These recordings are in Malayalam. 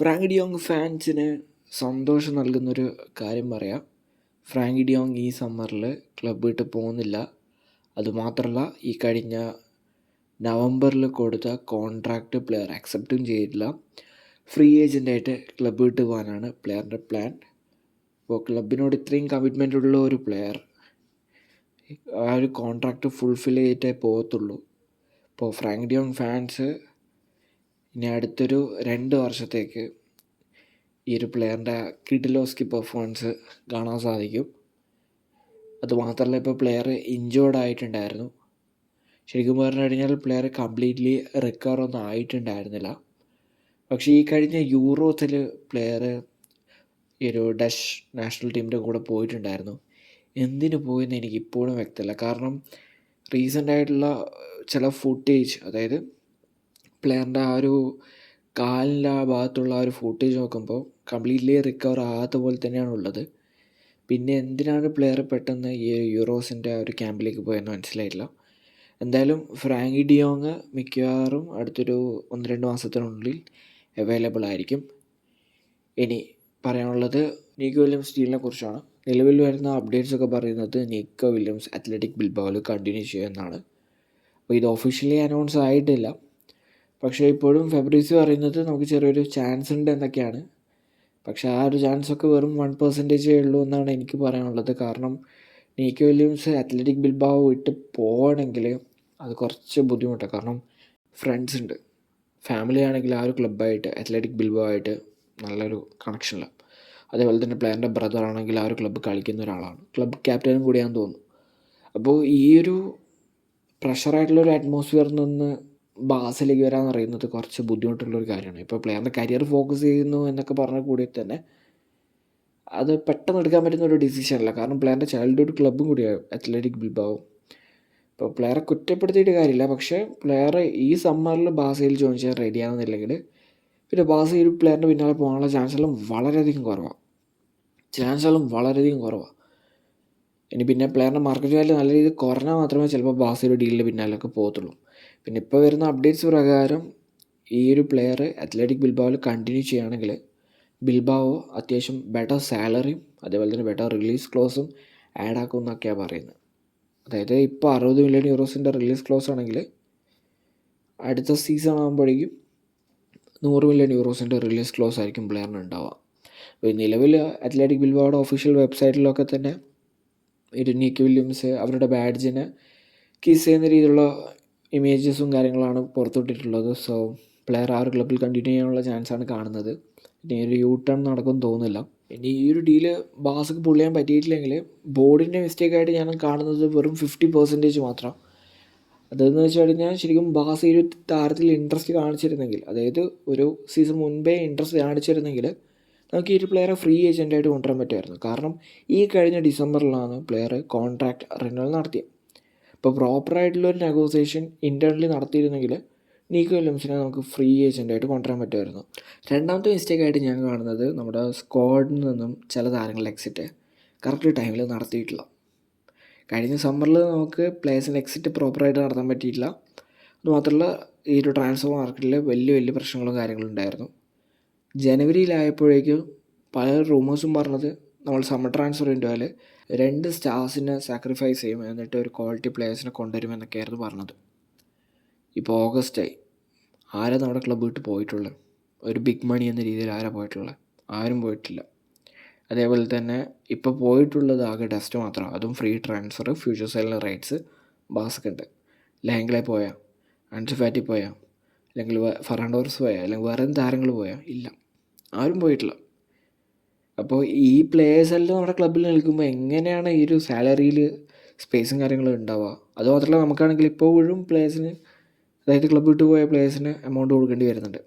ഫ്രാങ്ക് ഡിയോങ് ഫാൻസിന് സന്തോഷം നൽകുന്നൊരു കാര്യം പറയാം. ഫ്രാങ്ക് ഡിയോങ് ഈ സമ്മറിൽ ക്ലബ്ബ് വിട്ട് പോകുന്നില്ല. അതുമാത്രമല്ല ഈ കഴിഞ്ഞ നവംബറിൽ കൊടുത്ത കോൺട്രാക്റ്റ് പ്ലെയർ അക്സെപ്റ്റും ചെയ്തിട്ടില്ല. ഫ്രീ ഏജന്റായിട്ട് ക്ലബ്ബ് വിട്ട് പോകാനാണ് പ്ലെയറിന്റെ പ്ലാൻ അപ്പോൾ ക്ലബിനോട് ഇത്രയും കമ്മിറ്റ്മെന്റ് ഉള്ള ഒരു പ്ലെയർ ആ ഒരു കോൺട്രാക്റ്റ് ഫുൾഫിൽ ചെയ്തിട്ടേ പോകത്തുള്ളൂ. അപ്പോൾ ഫ്രാങ്ക് ഡിയോങ് ഫാൻസ് ഇനി അടുത്തൊരു രണ്ട് വർഷത്തേക്ക് ഈ ഒരു പ്ലെയറിന്റെ കിഡിലോസ്കി പെർഫോമൻസ് കാണാൻ സാധിക്കും. അതുമാത്രമല്ല ഇപ്പോൾ പ്ലെയർ ഇഞ്ചേർഡ് ആയിട്ടുണ്ടായിരുന്നു. ശരിക്കും പറഞ്ഞു കഴിഞ്ഞാൽ പ്ലെയർ കംപ്ലീറ്റ്ലി റിക്കവർ ഒന്നും ആയിട്ടുണ്ടായിരുന്നില്ല. പക്ഷേ ഈ കഴിഞ്ഞ യൂറോസിൽ പ്ലെയർ ഈ ഒരു ഡഷ് നാഷണൽ ടീമിന്റെ കൂടെ പോയിട്ടുണ്ടായിരുന്നു. എന്തിനു പോയെന്ന് എനിക്ക് ഇപ്പോഴും വ്യക്തമല്ല. കാരണം റീസെന്റ് ആയിട്ടുള്ള ചില ഫുട്ടേജ് അതായത് പ്ലെയറിന്റെ ആ ഒരു കാലിന്റെ ആ ഭാഗത്തുള്ള ആ ഒരു ഫൂട്ടേജ് നോക്കുമ്പോൾ കംപ്ലീറ്റ്ലി റിക്കവർ ആകാത്ത പോലെ തന്നെയാണ് ഉള്ളത്. പിന്നെ എന്തിനാണ് പ്ലെയർ പെട്ടെന്ന് ഈ യൂറോസിന്റെ ആ ഒരു ക്യാമ്പിലേക്ക് പോയെന്ന് മനസ്സിലായില്ല എന്തായാലും ഫ്രാങ്കി ഡിയോങ് മിക്കവാറും അടുത്തൊരു ഒന്ന് രണ്ട് മാസത്തിനുള്ളിൽ അവൈലബിൾ ആയിരിക്കും. ഇനി പറയാനുള്ളത് നീക്കോ വില്യംസ് ഡീലിനെ കുറിച്ചാണ്. നിലവിൽ വരുന്ന അപ്ഡേറ്റ്സ് ഒക്കെ പറയുന്നത് നീക്കോ വില്യംസ് അത്ലറ്റിക് ബിൽബാവിൽ കണ്ടിന്യൂ ചെയ്യുമെന്നാണ്. അപ്പോൾ ഇത് ഒഫീഷ്യലി അനൗൺസ് ആയിട്ടില്ല. പക്ഷേ ഇപ്പോഴും ഫെബ്രീസ് പറയുന്നത് നമുക്ക് ചെറിയൊരു ചാൻസ് ഉണ്ട് എന്നൊക്കെയാണ്. പക്ഷേ ആ ഒരു ചാൻസൊക്കെ വെറും വൺ പെർസെന്റേജേ ഉള്ളൂ എന്നാണ് എനിക്ക് പറയാനുള്ളത്. കാരണം നീക്കി വില്യംസ് അത്ലറ്റിക് ബിൽബാവ് വിട്ട് പോകണമെങ്കിൽ അത് കുറച്ച് ബുദ്ധിമുട്ടാണ് കാരണം ഫ്രണ്ട്സ് ഉണ്ട്. ഫാമിലി ആണെങ്കിൽ ആ ഒരു ക്ലബ്ബായിട്ട് അത്ലറ്റിക് ബിൽബാവ് ആയിട്ട് നല്ലൊരു കണക്ഷനില്ല അതേപോലെ തന്നെ പ്ലെയറിന്റെ ബ്രദർ ആണെങ്കിൽ ആ ഒരു ക്ലബ്ബ് കളിക്കുന്ന ഒരാളാണ്. ക്ലബ്ബ് ക്യാപ്റ്റനും കൂടിയാണെന്ന് തോന്നുന്നു. അപ്പോൾ ഈ ഒരു പ്രഷറായിട്ടുള്ളൊരു അറ്റ്മോസ്ഫിയറിൽ നിന്ന് ബാസിലേക്ക് വരാൻ പറയുന്നത് കുറച്ച് ബുദ്ധിമുട്ടുള്ളൊരു കാര്യമാണ്. ഇപ്പോൾ പ്ലെയറിന്റെ കരിയർ ഫോക്കസ് ചെയ്യുന്നു എന്നൊക്കെ പറഞ്ഞ കൂടി തന്നെ അത് പെട്ടെന്ന് എടുക്കാൻ പറ്റുന്ന ഒരു ഡിസിഷൻ അല്ല. കാരണം പ്ലെയറിന്റെ ചൈൽഡ്ഹുഡ് ക്ലബ്ബും കൂടിയാണ് അത്ലറ്റിക് ബിൽബാവും ഇപ്പോൾ പ്ലെയറെ കുറ്റപ്പെടുത്തിയിട്ട് കാര്യമില്ല. പക്ഷേ പ്ലെയർ ഈ സമ്മറിൽ ബാസയിൽ ജോയിൻ ചെയ്യാൻ റെഡി ആവുന്നില്ലെങ്കിൽ പിന്നെ ബാസയിൽ പ്ലെയറിന്റെ പിന്നാലെ പോകാനുള്ള ചാൻസെല്ലാം വളരെയധികം കുറവാണ് ചാൻസെല്ലാം വളരെയധികം കുറവാണ് ഇനി പിന്നെ പ്ലെയറിന്റെ മാർക്കറ്റ് വാല്യൂ നല്ല രീതിയിൽ കുറഞ്ഞാൽ മാത്രമേ ചിലപ്പോൾ ബാസയുടെ ഡീലിന്റെ പിന്നാലൊക്കെ പോകത്തുള്ളൂ. പിന്നെ ഇപ്പോൾ വരുന്ന അപ്ഡേറ്റ്സ് പ്രകാരം ഈ ഒരു പ്ലെയർ അത്ലറ്റിക് ബിൽബാവിൽ കണ്ടിന്യൂ ചെയ്യുകയാണെങ്കിൽ ബിൽബാവോ അത്യാവശ്യം ബെറ്റർ സാലറിയും അതേപോലെ തന്നെ ബെറ്റർ റിലീസ് ക്ലോസും ആഡ് ആക്കും എന്നൊക്കെയാണ് പറയുന്നത്. അതായത് ഇപ്പോൾ അറുപത് മില്യൺ യൂറോസിന്റെ റിലീസ് ക്ലോസ് ആണെങ്കിൽ അടുത്ത സീസൺ ആകുമ്പോഴേക്കും നൂറ് മില്യൺ യൂറോസിന്റെ റിലീസ് ക്ലോസ് ആയിരിക്കും പ്ലെയറിന് ഉണ്ടാവുക. നിലവിൽ അത്ലറ്റിക് ബിൽബാവോയുടെ ഒഫീഷ്യൽ വെബ്സൈറ്റിലൊക്കെ തന്നെ ഇരുന്നിക്ക് നീക്കി വില്യംസ് അവരുടെ ബാഡ്ജിനെ കിസ് ചെയ്യുന്ന രീതിയിലുള്ള ഇമേജസും കാര്യങ്ങളാണ് പുറത്തുവിട്ടിട്ടുള്ളത്. സോ പ്ലെയർ ആ ഒരു ക്ലബ്ബിൽ കണ്ടിന്യൂ ചെയ്യാനുള്ള ചാൻസാണ് കാണുന്നത്. ഇനി ഒരു യൂ ടേൺ നടക്കും തോന്നുന്നില്ല. ഇനി ഈ ഒരു ഡീൽ ബാസക്ക് പുള്ളി ചെയ്യാൻ പറ്റിയിട്ടില്ലെങ്കിൽ ബോർഡിന്റെ മിസ്റ്റേക്കായിട്ട് ഞാൻ കാണുന്നത് വെറും ഫിഫ്റ്റി പെർസെന്റേജ് മാത്രം. അതെന്ന് വെച്ച് കഴിഞ്ഞാൽ ശരിക്കും ബാസ് ഈ ഒരു താരത്തിൽ ഇൻട്രസ്റ്റ് കാണിച്ചിരുന്നെങ്കിൽ അതായത് ഒരു സീസൺ മുൻപേ ഇൻട്രസ്റ്റ് കാണിച്ചിരുന്നെങ്കിൽ നമുക്ക് ഈ ഒരു പ്ലെയറെ ഫ്രീ ഏജന്റായിട്ട് കൊണ്ടുവരാൻ പറ്റുമായിരുന്നു. കാരണം ഈ കഴിഞ്ഞ ഡിസംബറിലാണ് പ്ലെയർ കോൺട്രാക്ട് റിന്യൂവൽ നടത്തിയത്. ഇപ്പോൾ പ്രോപ്പറായിട്ടുള്ള ഒരു നെഗോസിയേഷൻ ഇന്റേർണലി നടത്തിയിരുന്നെങ്കിൽ നീക്കോ വില്യംസിനെ നമുക്ക് ഫ്രീ ഏജന്റായിട്ട് കൊണ്ടുവരാൻ പറ്റുമായിരുന്നു. രണ്ടാമത്തെ മിസ്റ്റേക്കായിട്ട് ഞാൻ കാണുന്നത് നമ്മുടെ സ്ക്വാഡിൽ നിന്നും ചില താരങ്ങൾ എക്സിറ്റ് കറക്റ്റ് ടൈമിൽ നടത്തിയിട്ടില്ല. കഴിഞ്ഞ സമ്മറിൽ നമുക്ക് പ്ലേയേഴ്സിന് എക്സിറ്റ് പ്രോപ്പറായിട്ട് നടത്താൻ പറ്റിയിട്ടില്ല. അതുമാത്രമല്ല ഈ ഒരു ട്രാൻസ്ഫർ മാർക്കറ്റിൽ വലിയ വലിയ പ്രശ്നങ്ങളും കാര്യങ്ങളും ഉണ്ടായിരുന്നു. ജനുവരിയിലായപ്പോഴേക്കും പല റൂമേഴ്സും പറഞ്ഞത് നമ്മൾ സമ്മർ ട്രാൻസ്ഫർ വിൻഡോയിൽ രണ്ട് സ്റ്റാർസിനെ സാക്രിഫൈസ് ചെയ്യും എന്നിട്ട് ഒരു ക്വാളിറ്റി പ്ലേയേഴ്സിനെ കൊണ്ടുവരുമെന്നൊക്കെയായിരുന്നു പറഞ്ഞത്. ഇപ്പോൾ ഓഗസ്റ്റായി ആരാ നമ്മുടെ ക്ലബ്ബ് വിട്ട് പോയിട്ടുള്ളത്? ഒരു ബിഗ് മണി എന്ന രീതിയിൽ ആരാ പോയിട്ടുള്ളത്? ആരും പോയിട്ടില്ല. അതേപോലെ തന്നെ ഇപ്പോൾ പോയിട്ടുള്ളത് ആകെ ടെസ്റ്റ് മാത്രം അതും ഫ്രീ ട്രാൻസ്ഫർ ഫ്യൂച്ചർ സെല്ലിന് റൈറ്റ്സ് ബാസ്ക് ഉണ്ട്. ലാംഗ്ലെ പോയാൽ അൻസുഫാറ്റി പോയാൽ അല്ലെങ്കിൽ ഫെറാണ്ടോർസ് പോയാൽ അല്ലെങ്കിൽ വേറെ താരങ്ങൾ പോയാൽ ഇല്ല. ആരും പോയിട്ടില്ല. അപ്പോൾ ഈ പ്ലേയേഴ്സ് എല്ലാം നമ്മുടെ ക്ലബ്ബിൽ നിൽക്കുമ്പോൾ എങ്ങനെയാണ് ഈ ഒരു സാലറിയിൽ സ്പേസും കാര്യങ്ങളും ഉണ്ടാവുക? അതുമാത്രമല്ല നമുക്കാണെങ്കിൽ ഇപ്പോഴും പ്ലേയേഴ്സിന് അതായത് ക്ലബ്ബ് വിട്ട് പോയ പ്ലേയേഴ്സിന് എമൗണ്ട് കൊടുക്കേണ്ടി വരുന്നുണ്ട്.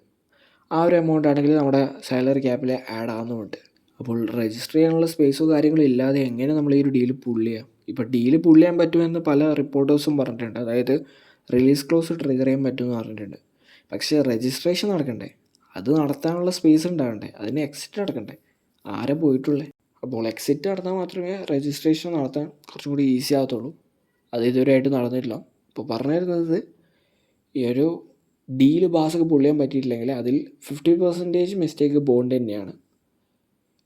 ആ ഒരു എമൗണ്ട് ആണെങ്കിൽ നമ്മുടെ സാലറി ക്യാപ്പിൽ ആഡ് ആവുന്നുമുണ്ട്. അപ്പോൾ രജിസ്റ്റർ ചെയ്യാനുള്ള സ്പേസോ കാര്യങ്ങളോ ഇല്ലാതെ എങ്ങനെ നമ്മൾ ഈ ഒരു ഡീൽ പുൾ ചെയ്യാം? ഇപ്പോൾ ഡീൽ പുൾ ചെയ്യാൻ പറ്റുമെന്ന് പല റിപ്പോർട്ടേഴ്സും പറഞ്ഞിട്ടുണ്ട്. അതായത് റിലീസ് ക്ലോസ് ട്രിഗർ ചെയ്യാൻ പറ്റുമെന്ന് പറഞ്ഞിട്ടുണ്ട്. പക്ഷേ രജിസ്ട്രേഷൻ നടക്കണ്ടേ? അത് നടത്താനുള്ള സ്പേസ് ഉണ്ടാകണ്ടേ അതിന് എക്സിറ്റ് നടക്കണ്ടേ? ആരെ പോയിട്ടുള്ളേ? അപ്പോൾ എക്സിറ്റ് നടന്നാൽ മാത്രമേ രജിസ്ട്രേഷൻ നടത്താൻ കുറച്ചും കൂടി ഈസി ആകത്തുള്ളൂ. അത് ഇതുവരെയായിട്ട് നടന്നിട്ടില്ല. അപ്പോൾ പറഞ്ഞു തരുന്നത് ഈ ഒരു ഡീൽ ബാസൊക്കെ പൊള്ളിയാൻ പറ്റിയിട്ടില്ലെങ്കിൽ അതിൽ ഫിഫ്റ്റി പെർസെന്റേജ് മിസ്റ്റേക്ക് ബോണ്ട് തന്നെയാണ്.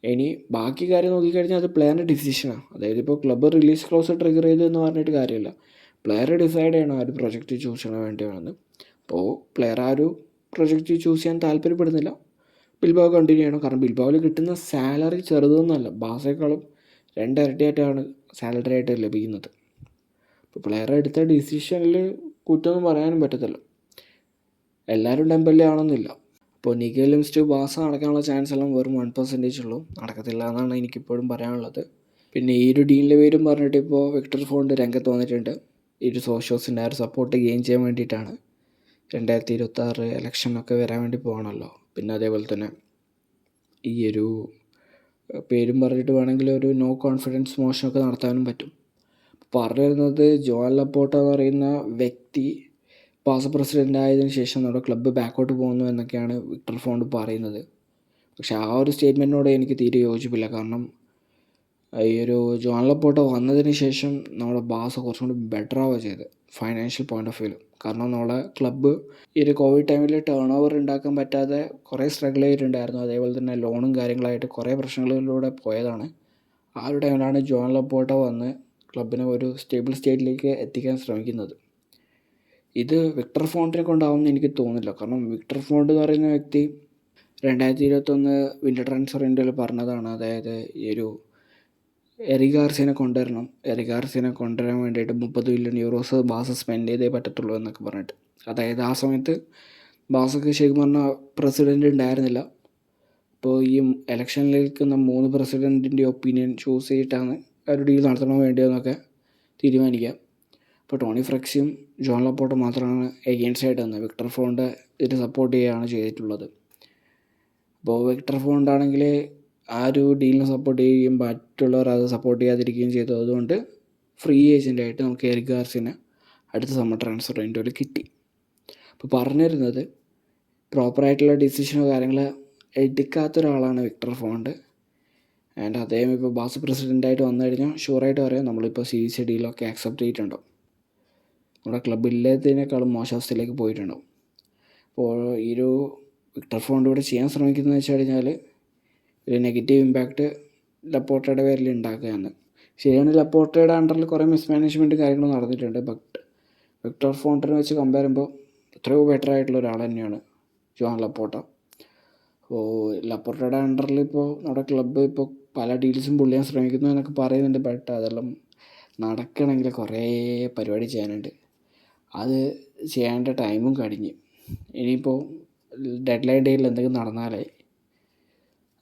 ഇനി ബാക്കി കാര്യം നോക്കിക്കഴിഞ്ഞാൽ അത് പ്ലെയറിന്റെ ഡിസിഷനാണ് അതായത് ഇപ്പോൾ ക്ലബ്ബ് റിലീസ് ക്ലോസ് ട്രിഗർ ചെയ്തു എന്ന് പറഞ്ഞിട്ട് കാര്യമില്ല. പ്ലെയർ ഡിസൈഡ് ചെയ്യണം ആ ഒരു പ്രൊജക്റ്റ് ചൂസ് ചെയ്യണം വേണ്ടിയാണെന്ന്. അപ്പോൾ പ്ലെയർ ആ ഒരു പ്രൊജക്റ്റ് ചൂസ് ചെയ്യാൻ താല്പര്യപ്പെടുന്നില്ല. ബിൽബാവ് കണ്ടിന്യൂ ചെയ്യണം. കാരണം ബിൽബാവിൽ കിട്ടുന്ന സാലറി ചെറുതൊന്നുമല്ല. ബാസേക്കാളും രണ്ടിരട്ടിയായിട്ടാണ് സാലറി ആയിട്ട് ലഭിക്കുന്നത്. അപ്പോൾ പ്ലെയർ എടുത്ത ഡിസിഷനിൽ കുറ്റമൊന്നും പറയാനും പറ്റത്തില്ല. എല്ലാവരും ഡെമ്പല്ലേ ആണെന്നില്ല. അപ്പോൾ നിഗലും സ്റ്റു ബാസ നടക്കാനുള്ള ചാൻസ് എല്ലാം വെറും വൺ പെർസെന്റേജ് ഉള്ളൂ. നടക്കത്തില്ല എന്നാണ് എനിക്കിപ്പോഴും പറയാനുള്ളത്. പിന്നെ ഈ ഒരു ഡീലിന്റെ പേരും പറഞ്ഞിട്ട് ഇപ്പോൾ വിക്ടർ ഫോണ്ട് രംഗത്ത് വന്നിട്ടുണ്ട്. ഈ ഒരു സോഷ്യോസിന്റെ ആ ഒരു സപ്പോർട്ട് ഗെയിൻ ചെയ്യാൻ വേണ്ടിയിട്ടാണ്. രണ്ടായിരത്തി ഇരുപത്തി ആറ് ഇലക്ഷനൊക്കെ വരാൻ വേണ്ടി പോകണമല്ലോ പിന്നെ അതേപോലെ തന്നെ ഈ ഒരു പേരും പറഞ്ഞിട്ട് വേണമെങ്കിൽ ഒരു നോ കോൺഫിഡൻസ് മോഷനൊക്കെ നടത്താനും പറ്റും. പറഞ്ഞു വരുന്നത് ലപ്പോട്ട എന്ന് പറയുന്ന വ്യക്തി പാസ് പ്രസിഡന്റ് ആയതിനു ശേഷം നമ്മുടെ ക്ലബ്ബ് ബാക്കോട്ട് പോകുന്നു എന്നൊക്കെയാണ് വിക്ടർ ഫോണ്ട് പറയുന്നത്. പക്ഷേ ആ ഒരു സ്റ്റേറ്റ്മെന്റിനോട് എനിക്ക് തീരെ യോജിപ്പില്ല. കാരണം ഈ ഒരു ജോൺ ലപ്പോട്ട വന്നതിന് ശേഷം നമ്മുടെ ബാസ് കുറച്ചും കൂടി ബെറ്റർ ആവുക ചെയ്ത് ഫൈനാൻഷ്യൽ പോയിന്റ് ഓഫ് വ്യൂ കാരണം നമ്മളെ ക്ലബ്ബ് ഈ ഒരു കോവിഡ് ടൈമിൽ ടേൺ ഓവർ ഉണ്ടാക്കാൻ പറ്റാതെ കുറേ സ്ട്രഗിൾ ചെയ്തിട്ടുണ്ടായിരുന്നു. അതേപോലെ തന്നെ ലോണും കാര്യങ്ങളായിട്ട് കുറേ പ്രശ്നങ്ങളിലൂടെ പോയതാണ്. ആ ഒരു ടൈമിലാണ് ജോൺ ലപ്പോട്ട വന്ന് ക്ലബിനെ ഒരു സ്റ്റേബിൾ സ്റ്റേറ്റിലേക്ക് എത്തിക്കാൻ ശ്രമിക്കുന്നത്. ഇത് വിക്ടർ ഫോണ്ടിനെ കൊണ്ടാവുമെന്ന് എനിക്ക് തോന്നില്ല കാരണം വിക്ടർ ഫോണ്ട് എന്ന് പറയുന്ന വ്യക്തി രണ്ടായിരത്തി ഇരുപത്തൊന്ന് വിന്റർ ട്രാൻസ്ഫർ ഇൻഡോയിൽ പറഞ്ഞതാണ്. അതായത് ഈ ഒരു എറിഗാർസിനെ കൊണ്ടുവരണം. എറിഗാർസിനെ കൊണ്ടുവരാൻ വേണ്ടിയിട്ട് മുപ്പത് ബില്യൺ യൂറോസ് ബാസ സ്പെൻഡ് ചെയ്തേ പറ്റത്തുള്ളൂ എന്നൊക്കെ പറഞ്ഞിട്ട്. അതായത് ആ സമയത്ത് ബാസക്ക് ശരിക്കും പറഞ്ഞാൽ പ്രസിഡന്റ് ഉണ്ടായിരുന്നില്ല. അപ്പോൾ ഈ ഇലക്ഷനിലേക്ക് നമ്മൾ മൂന്ന് പ്രസിഡന്റിന്റെ ഒപ്പീനിയൻ ചൂസ് ചെയ്തിട്ടാണ് ഒരു ഡീൽ നടത്തണോ വേണ്ടിയോ എന്നൊക്കെ തീരുമാനിക്കുക. അപ്പോൾ ടോണി ഫ്രെക്സിയും ജോൺ ലപ്പോട്ടും മാത്രമാണ് എഗെയിൻസ്റ്റ് ആയിട്ട് വന്നത്. വിക്ടർ ഫോണ്ട് ഇതിന് സപ്പോർട്ട് ചെയ്യുകയാണ് ചെയ്തിട്ടുള്ളത്. അപ്പോൾ വിക്ടർ ഫോണിന്റെ ആണെങ്കിൽ ആ ഒരു ഡീലിനെ സപ്പോർട്ട് ചെയ്യുകയും മറ്റുള്ളവർ അത് സപ്പോർട്ട് ചെയ്യാതിരിക്കുകയും ചെയ്തു. അതുകൊണ്ട് ഫ്രീ ഏജന്റായിട്ട് നമുക്ക് എറിക് ഗാർസിനെ അടുത്ത സമ്മർ ട്രാൻസ്ഫർ വിൻഡോയിൽ കിട്ടി. അപ്പോൾ പറഞ്ഞിരുന്നത് പ്രോപ്പറായിട്ടുള്ള ഡിസിഷനോ കാര്യങ്ങൾ എടുക്കാത്ത ഒരാളാണ് വിക്ടർ ഫോണ്ട്. ആൻഡ് അദ്ദേഹം ഇപ്പോൾ ബാസ് പ്രസിഡന്റായിട്ട് വന്നു കഴിഞ്ഞാൽ ഷുവറായിട്ട് പറയാം നമ്മളിപ്പോൾ സി സി ഡിയിലൊക്കെ ആക്സെപ്റ്റ് ചെയ്തിട്ടുണ്ടോ നമ്മുടെ ക്ലബ്ബ് ഇല്ലാത്തതിനേക്കാളും മോശാവസ്ഥയിലേക്ക് പോയിട്ടുണ്ടാവും. അപ്പോൾ ഈ ഒരു വിക്ടർ ഫോണ്ട് ചെയ്യാൻ ശ്രമിക്കുന്നത് വെച്ച് കഴിഞ്ഞാൽ ഒരു നെഗറ്റീവ് ഇമ്പാക്റ്റ് ലപ്പോർട്ടയുടെ പേരിൽ ഉണ്ടാക്കുകയാണ് ശരിയാണ് ലപ്പോർട്ടയുടെ അണ്ടറിൽ കുറേ മിസ്മാനേജ്മെന്റ് കാര്യങ്ങൾ നടന്നിട്ടുണ്ട്. ബട്ട് വിക്ടർ ഫോണ്ടിനെ വെച്ച് കമ്പയർ ചെയ്യുമ്പോൾ എത്രയോ ബെറ്റർ ആയിട്ടുള്ള ഒരാൾ തന്നെയാണ് ജോൺ ലപ്പോർട്ട അപ്പോൾ ലപ്പോർട്ടയുടെ അണ്ടറിൽ ഇപ്പോൾ നമ്മുടെ ക്ലബ്ബ് ഇപ്പോൾ പല ഡീൽസും പുള്ളിയാൻ ശ്രമിക്കുന്നു എന്നൊക്കെ പറയുന്നുണ്ട്. ബട്ട് അതെല്ലാം നടക്കണമെങ്കിൽ കുറേ പരിപാടി ചെയ്യാനുണ്ട്. അത് ചെയ്യേണ്ട ടൈമും കഴിഞ്ഞ് ഇനിയിപ്പോൾ ഡെഡ് ലൈൻ ഡേയിൽ എന്തെങ്കിലും നടന്നാലേ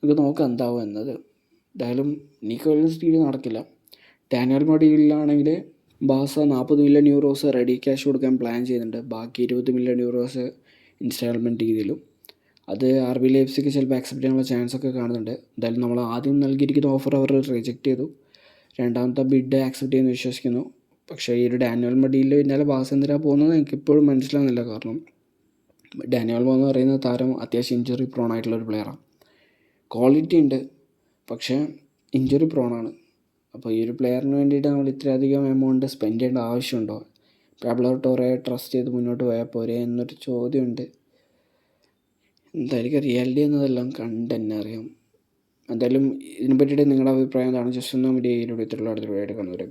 നമുക്ക് നോക്കാം എന്താവും എന്നത് എന്തായാലും നീക്കോ വില്യംസ് നടക്കില്ല. ഡാനിയൽ മടിയിലാണെങ്കിൽ ബാസ നാൽപ്പത് മില്യൺ യൂറോസ് റെഡി ക്യാഷ് കൊടുക്കാൻ പ്ലാൻ ചെയ്യുന്നുണ്ട്. ബാക്കി ഇരുപത് മില്യൺ യൂറോസ് ഇൻസ്റ്റാൾമെന്റ് രീതിയിലും. അത് ആർ ബി ലൈഫ്സിക്ക് ചിലപ്പോൾ ആക്സെപ്റ്റ് ചെയ്യാനുള്ള ചാൻസ് ഒക്കെ കാണുന്നുണ്ട്. എന്തായാലും നമ്മൾ ആദ്യം നൽകിയിരിക്കുന്ന ഓഫർ അവർ റിജക്റ്റ് ചെയ്തു. രണ്ടാമത്തെ ബിഡ് ആക്സെപ്റ്റ് ചെയ്യുമെന്ന് വിശ്വസിക്കുന്നു. പക്ഷേ ഈ ഒരു ഡാനിയൽ മഡിയിൽ പിന്നാലെ ബാസ് എന്തിനാണ് പോകുന്നത് എനിക്ക് ഇപ്പോഴും മനസ്സിലാകുന്നില്ല കാരണം ഡാനിയൽ എന്ന് പറയുന്ന താരം അത്യാവശ്യം ഇഞ്ചുറി പ്രോൺ ആയിട്ടുള്ള ഒരു പ്ലെയറാണ് ക്വാളിറ്റി ഉണ്ട്. പക്ഷേ ഇഞ്ചുറി പ്രോണാണ് അപ്പോൾ ഈ ഒരു പ്ലെയറിന് വേണ്ടിയിട്ട് നമ്മൾ ഇത്രയധികം എമൗണ്ട് സ്പെൻഡ് ചെയ്യേണ്ട ആവശ്യമുണ്ടോ? പാബ്ലോ ടോറയെ ട്രസ്റ്റ് ചെയ്ത് മുന്നോട്ട് പോയാൽ പോരെ എന്നൊരു ചോദ്യമുണ്ട്. എന്തായിരിക്കും റിയാലിറ്റി എന്നതെല്ലാം കണ്ട് തന്നെ അറിയാം. എന്തായാലും ഇതിനെ പറ്റിയിട്ട് നിങ്ങളുടെ അഭിപ്രായം എന്താണ്? ജസ്റ്റ് ഒന്ന് മീഡിയയിലൂടെ ഇത്രയുള്ള അടുത്ത വീഡിയോ എടുക്കുന്നവരെ